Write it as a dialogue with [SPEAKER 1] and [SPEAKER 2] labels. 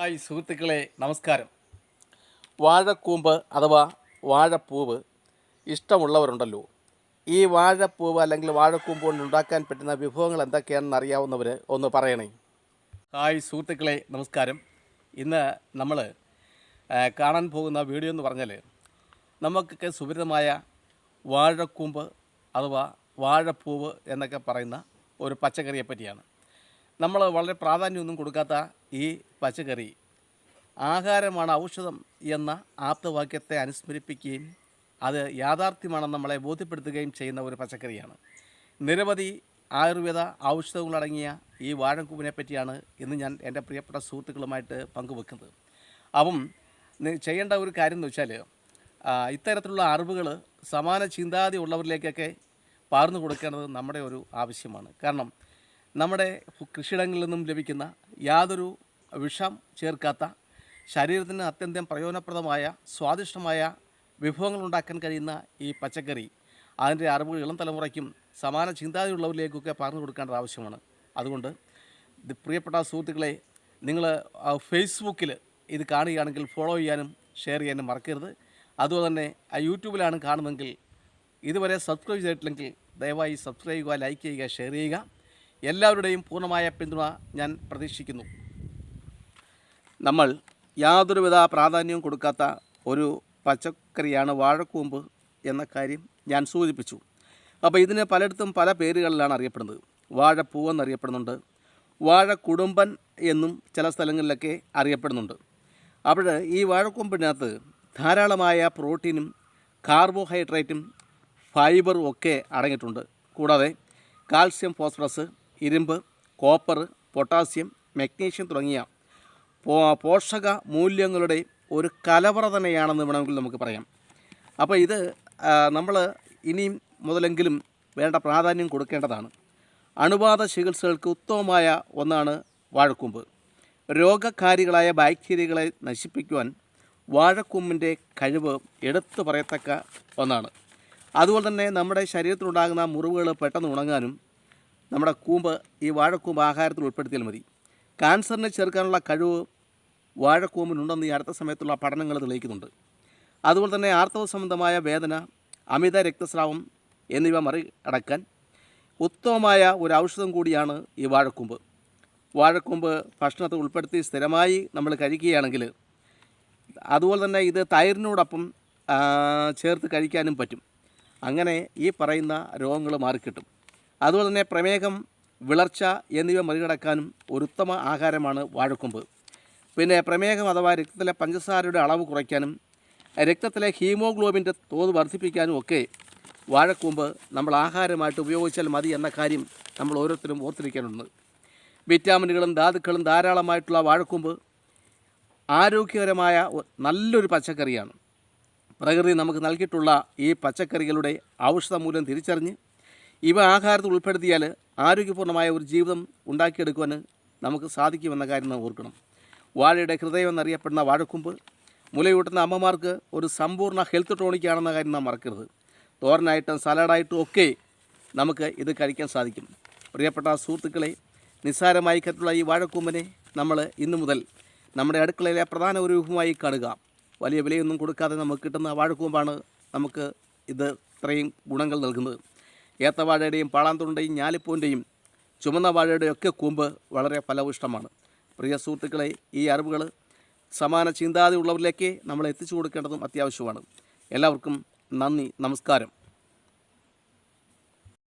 [SPEAKER 1] Hi സുഹൃത്തുക്കളെ നമസ്കാരം. വാഴക്കൂമ്പ് അഥവാ വാഴപ്പൂവ് ഇഷ്ടമുള്ളവരുണ്ടല്ലോ. ഈ വാഴപ്പൂവ് അല്ലെങ്കിൽ വാഴക്കൂമ്പ് കൊണ്ട് ഉണ്ടാക്കാൻ പറ്റുന്ന വിഭവങ്ങൾ എന്തൊക്കെയാണെന്ന് അറിയാവുന്നവർ ഒന്ന് പറയണേ. ഹായ് സുഹൃത്തുക്കളെ നമസ്കാരം. ഇന്ന് നമ്മൾ കാണാൻ പോകുന്ന വീഡിയോ എന്ന് പറഞ്ഞാൽ നമുക്കൊക്കെ സുപരിതമായ വാഴക്കൂമ്പ് അഥവാ വാഴപ്പൂവ് എന്നൊക്കെ പറയുന്ന ഒരു പച്ചക്കറിയെ പറ്റിയാണ്. നമ്മൾ വളരെ പ്രാധാന്യമൊന്നും കൊടുക്കാത്ത ഈ പച്ചക്കറി ആഹാരമാണ് ഔഷധം എന്ന ആപ്തവാക്യത്തെ അനുസ്മരിപ്പിക്കുകയും അത് യാഥാർത്ഥ്യമാണെന്ന് നമ്മളെ ബോധ്യപ്പെടുത്തുകയും ചെയ്യുന്ന ഒരു പച്ചക്കറിയാണ്. നിരവധി ആയുർവേദ ഔഷധങ്ങളടങ്ങിയ ഈ വാഴക്കൂവിനെ പറ്റിയാണ് ഇന്ന് ഞാൻ എന്റെ പ്രിയപ്പെട്ട സുഹൃത്തുക്കളുമായിട്ട് പങ്കുവെക്കുന്നത്. അപ്പം ചെയ്യേണ്ട ഒരു കാര്യം എന്ന് വെച്ചാൽ ഇത്തരത്തിലുള്ള അറിവുകൾ സമാന ചിന്താതി ഉള്ളവരിലേക്കൊക്കെ പകർന്നു കൊടുക്കേണ്ടത് നമ്മുടെ ഒരു ആവശ്യമാണ്. കാരണം നമ്മുടെ കൃഷിയിടങ്ങളിൽ നിന്നും ലഭിക്കുന്ന യാതൊരു വിഷം ചേർക്കാത്ത ശരീരത്തിന് അത്യന്തം പ്രയോജനപ്രദമായ സ്വാദിഷ്ടമായ വിഭവങ്ങൾ ഉണ്ടാക്കാൻ കഴിയുന്ന ഈ പച്ചക്കറി അതിന്റെ അറിവുകൾ ഇളം തലമുറയ്ക്കും സമാന ചിന്താഗതിയുള്ളവരിലേക്കൊക്കെ പറഞ്ഞു കൊടുക്കേണ്ടത് ആവശ്യമാണ്. അതുകൊണ്ട് പ്രിയപ്പെട്ട സുഹൃത്തുക്കളെ നിങ്ങൾ ഫേസ്ബുക്കിൽ ഇത് കാണുകയാണെങ്കിൽ ഫോളോ ചെയ്യാനും ഷെയർ ചെയ്യാനും മറക്കരുത്. അതുപോലെ തന്നെ ആ യൂട്യൂബിലാണ് കാണുന്നതെങ്കിൽ ഇതുവരെ സബ്സ്ക്രൈബ് ചെയ്തിട്ടില്ലെങ്കിൽ ദയവായി സബ്സ്ക്രൈബ് ചെയ്യുക ലൈക്ക് ചെയ്യുക ഷെയർ ചെയ്യുക. എല്ലാവരുടെയും പൂർണമായ പിന്തുണ ഞാൻ പ്രതീക്ഷിക്കുന്നു. നമ്മൾ യാതൊരുവിധ പ്രാധാന്യവും കൊടുക്കാത്ത ഒരു പച്ചക്കറിയാണ് വാഴക്കൂമ്പ് എന്ന കാര്യം ഞാൻ സൂചിപ്പിച്ചു. അപ്പോൾ ഇതിന് പലയിടത്തും പല പേരുകളിലാണ് അറിയപ്പെടുന്നത്. വാഴപ്പൂ എന്നറിയപ്പെടുന്നുണ്ട്. വാഴക്കുടുംബൻ എന്നും ചില സ്ഥലങ്ങളിലൊക്കെ അറിയപ്പെടുന്നുണ്ട്. അപ്പോൾ ഈ വാഴക്കൂമ്പിനകത്ത് ധാരാളമായ പ്രോട്ടീനും കാർബോഹൈഡ്രേറ്റും ഫൈബറും ഒക്കെ അടങ്ങിയിട്ടുണ്ട്. കൂടാതെ കാൽസ്യം ഫോസ്ഫറസ് ഇരുമ്പ് കോപ്പർ പൊട്ടാസ്യം മഗ്നീഷ്യം തുടങ്ങിയ പോഷക മൂല്യങ്ങളുടെ ഒരു കലവറ തന്നെയാണെന്ന് വേണമെങ്കിൽ നമുക്ക് പറയാം. അപ്പോൾ ഇത് നമ്മൾ ഇനിയും മുതലെങ്കിലും വേണ്ട പ്രാധാന്യം കൊടുക്കേണ്ടതാണ്. അണുബാധ ചികിത്സകൾക്ക് ഉത്തമമായ ഒന്നാണ് വാഴക്കൂമ്പ്. രോഗകാരികളായ ബാക്ടീരിയകളെ നശിപ്പിക്കുവാൻ വാഴക്കൂമ്പിന്റെ കഴിവ് എടുത്തു പറയത്തക്ക ഒന്നാണ്. അതുപോലെ തന്നെ നമ്മുടെ ശരീരത്തിലുണ്ടാകുന്ന മുറിവുകൾ പെട്ടെന്ന് ഉണങ്ങാനും നമ്മുടെ കൂമ്പ് ഈ വാഴക്കൂമ്പ് ആഹാരത്തിൽ ഉൾപ്പെടുത്തിയാൽ മതി. ക്യാൻസറിനെ ചെറുക്കാനുള്ള കഴിവ് വാഴക്കൂമ്പിനുണ്ടെന്ന് ഈ അടുത്ത സമയത്തുള്ള പഠനങ്ങൾ തെളിയിക്കുന്നുണ്ട്. അതുപോലെ തന്നെ ആർത്തവ സംബന്ധമായ വേദന അമിത രക്തസ്രാവം എന്നിവ മറികടക്കാൻ ഉത്തമമായ ഒരു ഔഷധം കൂടിയാണ് ഈ വാഴക്കൂമ്പ്. വാഴക്കൂമ്പ് ഭക്ഷണത്തിൽ ഉൾപ്പെടുത്തി സ്ഥിരമായി നമ്മൾ കഴിക്കുകയാണെങ്കിൽ അതുപോലെ തന്നെ ഇത് തൈരിനോടൊപ്പം ചേർത്ത് കഴിക്കാനും പറ്റും. അങ്ങനെ ഈ പറയുന്ന രോഗങ്ങൾ മാറിക്കിട്ടും. അതുപോലെ തന്നെ പ്രമേഹം വിളർച്ച എന്നിവ മറികടക്കാനും ഒരു ഉത്തമ ആഹാരമാണ് വാഴക്കൊമ്പ്. പിന്നെ പ്രമേഹം അഥവാ രക്തത്തിലെ പഞ്ചസാരയുടെ അളവ് കുറയ്ക്കാനും രക്തത്തിലെ ഹീമോഗ്ലോബിന്റെ തോത് വർദ്ധിപ്പിക്കാനും ഒക്കെ വാഴക്കൂമ്പ് നമ്മൾ ആഹാരമായിട്ട് ഉപയോഗിച്ചാൽ മതി എന്ന കാര്യം നമ്മൾ ഓരോരുത്തരും ഓർത്തിരിക്കാനുണ്ട് വിറ്റാമിനുകളും ധാതുക്കളും ധാരാളമായിട്ടുള്ള വാഴക്കൂമ്പ് ആരോഗ്യകരമായ നല്ലൊരു പച്ചക്കറിയാണ്. പ്രകൃതി നമുക്ക് നൽകിയിട്ടുള്ള ഈ പച്ചക്കറികളുടെ ഔഷധമൂല്യം തിരിച്ചറിഞ്ഞ് ഇവ ആഹാരത്തിൽ ഉൾപ്പെടുത്തിയാൽ ആരോഗ്യപൂർണമായ ഒരു ജീവിതം ഉണ്ടാക്കിയെടുക്കുവാൻ നമുക്ക് സാധിക്കുമെന്ന കാര്യം ഓർക്കണം. വാഴയുടെ ഹൃദയം എന്നറിയപ്പെടുന്ന വാഴക്കുമ്പ് മുലയൂട്ടുന്ന അമ്മമാർക്ക് ഒരു സമ്പൂർണ ഹെൽത്ത് ടോണിക്കാണെന്ന കാര്യം നാം മറക്കരുത്. തോരനായിട്ടും സലാഡായിട്ടും ഒക്കെ നമുക്ക് ഇത് കഴിക്കാൻ സാധിക്കും. പ്രിയപ്പെട്ട സുഹൃത്തുക്കളെ നിസ്സാരമായി കറ്റുള്ള ഈ വാഴക്കൂമ്പിനെ നമ്മൾ ഇന്നു മുതൽ നമ്മുടെ അടുക്കളയിലെ പ്രധാന ഒരു രൂപമായി കാണുക. വലിയ വിലയൊന്നും കൊടുക്കാതെ നമുക്ക് കിട്ടുന്ന വാഴക്കൂമ്പാണ് നമുക്ക് ഇത് ഇത്രയും ഗുണങ്ങൾ നൽകുന്നത്. ഏത്തവാഴയുടെയും പാളാന്തുണ്ടയും ഞാലിപ്പൂവിന്റെയും ചുമന്ന വാഴയുടെയും ഒക്കെ കൂമ്പ് വളരെ ഫലപുഷ്ടമാണ് പ്രിയ സുഹൃത്തുക്കളെ ഈ അറിവുകൾ സമാന ചിന്താതി ഉള്ളവരിലേക്ക് നമ്മൾ എത്തിച്ചു കൊടുക്കേണ്ടതും അത്യാവശ്യമാണ്. എല്ലാവർക്കും നന്ദി നമസ്കാരം.